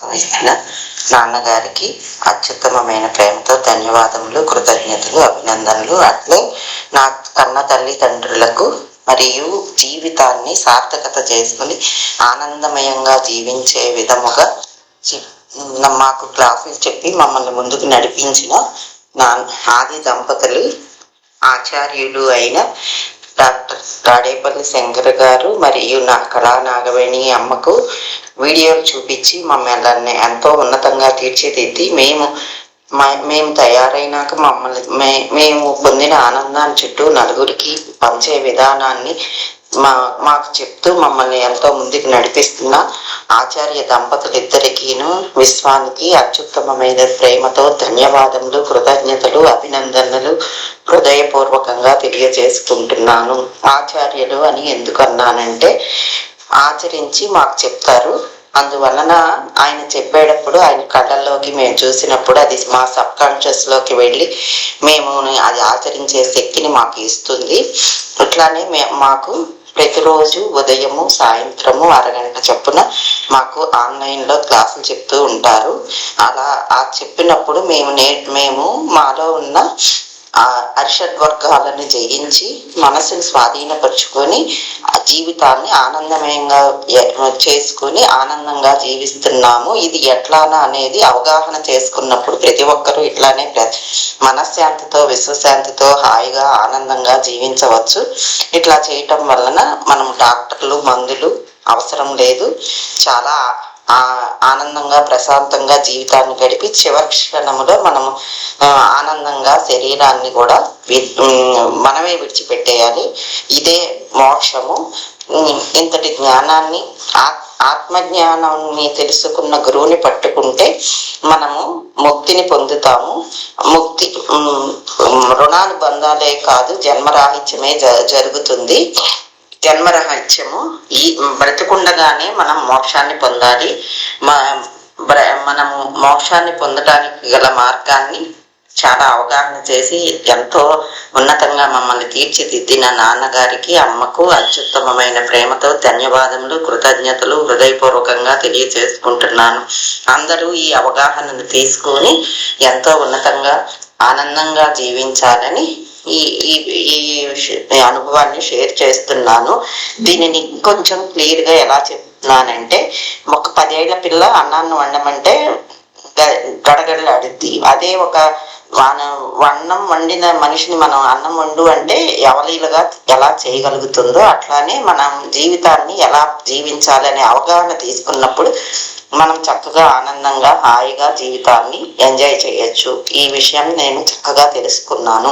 వహిస్తున్న నాన్నగారికి అత్యుత్తమమైన ప్రేమతో ధన్యవాదములు కృతజ్ఞతలు అభినందనలు. అట్లే నా కన్న తల్లిదండ్రులకు మరియు జీవితాన్ని సార్థకత చేసుకుని ఆనందమయంగా జీవించే విధముగా చి- మాకు క్లాసులు చెప్పి మమ్మల్ని ముందుకు నడిపించిన నా ఆది దంపతులు ఆచార్యులు అయిన డాక్టర్ తాడేపల్లి శంకర్ గారు మరియు నా కళా నాగవేణి అమ్మకు వీడియోలు చూపించి మమ్మల్ని ఎంతో ఉన్నతంగా తీర్చిదిద్ది మేము మేము తయారైనాక మమ్మల్ని మే మేము పొందిన ఆనందాన్ని చుట్టూ నలుగురికి పంచే విధానాన్ని మా మాకు చెప్తూ మమ్మల్ని ఎంతో ముందుకు నడిపిస్తున్న ఆచార్య దంపతులిద్దరికీను విశ్వానికి అత్యుత్తమమైన ప్రేమతో ధన్యవాదములు కృతజ్ఞతలు అభినందనలు హృదయపూర్వకంగా తెలియజేసుకుంటున్నాను. ఆచార్యులు అని ఎందుకన్నానంటే ఆచరించి మాకు చెప్తారు. అందువలన ఆయన చెప్పేటప్పుడు ఆయన కళ్ళల్లోకి మేము చూసినప్పుడు అది మా సబ్ కాన్షియస్లోకి వెళ్ళి మేము అది ఆచరించే శక్తిని మాకు ఇస్తుంది. ఇట్లానే మే మాకు ప్రతిరోజు ఉదయము సాయంత్రము అరగంట చొప్పున మాకు ఆన్లైన్లో క్లాసులు చెప్తూ ఉంటారు. అలా ఆ చెప్పినప్పుడు మేము నే మేము మాలో ఉన్న ఆ అరిషడ్ వర్గాలను జయించి మనసును స్వాధీనపరుచుకొని జీవితాన్ని ఆనందమయంగా చేసుకుని చేసుకొని ఆనందంగా జీవిస్తున్నాము. ఇది ఎట్లానా అనేది అవగాహన చేసుకున్నప్పుడు ప్రతి ఒక్కరూ ఇట్లానే ప్ర- మనశ్శాంతితో విశ్వశాంతితో హాయిగా ఆనందంగా జీవించవచ్చు. ఇట్లా చేయటం వలన మనం డాక్టర్లు మందులు అవసరం లేదు. చాలా ఆనందంగా ప్రశాంతంగా జీవితాన్ని గడిపి చివరి క్షణములో మనము ఆనందంగా శరీరాన్ని కూడా మనమే విడిచిపెట్టేయాలి. ఇదే మోక్షము. ఇంతటి జ్ఞానాన్ని ఆత్మజ్ఞానాన్ని తెలుసుకున్న గురువుని పట్టుకుంటే మనము ముక్తిని పొందుతాము. ముక్తి రుణాలు బంధాలే రుణానుబంధాలే కాదు జన్మరాహిత్యమే జ- జరుగుతుంది. జన్మరహత్యము. ఈ బ్రతికుండగానే మనం మోక్షాన్ని పొందాలి. బ్ర- మనము మోక్షాన్ని పొందడానికి గల మార్గాన్ని చాలా అవగాహన చేసి ఎంతో ఉన్నతంగా మమ్మల్ని తీర్చిదిద్దిన నాన్నగారికి అమ్మకు అత్యుత్తమమైన ప్రేమతో ధన్యవాదములు కృతజ్ఞతలు హృదయపూర్వకంగా తెలియజేసుకుంటున్నాను అందరూ ఈ అవగాహనను తీసుకొని ఎంతో ఉన్నతంగా ఆనందంగా జీవించాలని ఈ ఈ ఈ అనుభవాన్ని షేర్ చేస్తున్నాను. దీనిని కొంచెం క్లియర్గా ఎలా చెప్తున్నానంటే ఒక పదేళ్ళ పిల్ల అన్నాన్ని వండమంటే గ- గడగడలాడుద్ది అదే ఒక వాన అన్నం వండిన మనిషిని మనం అన్నం వండు అంటే ఎవలీలుగా ఎలా చేయగలుగుతుందో అట్లానే మనం జీవితాన్ని ఎలా జీవించాలనే అవగాహన తీసుకున్నప్పుడు మనం చక్కగా ఆనందంగా హాయిగా జీవితాన్ని ఎంజాయ్ చేయొచ్చు. ఈ విషయం నేను చక్కగా తెలుసుకున్నాను.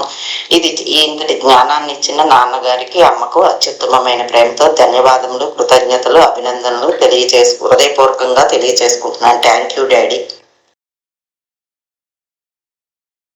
ఇది ఇంతటి జ్ఞానాన్ని ఇచ్చిన నాన్నగారికి అమ్మకు అత్యుత్తమమైన ప్రేమతో ధన్యవాదములు కృతజ్ఞతలు అభినందనలు తెలియజేసు హృదయపూర్వకంగా తెలియజేసుకుంటున్నాను థ్యాంక్ యూ డాడీ.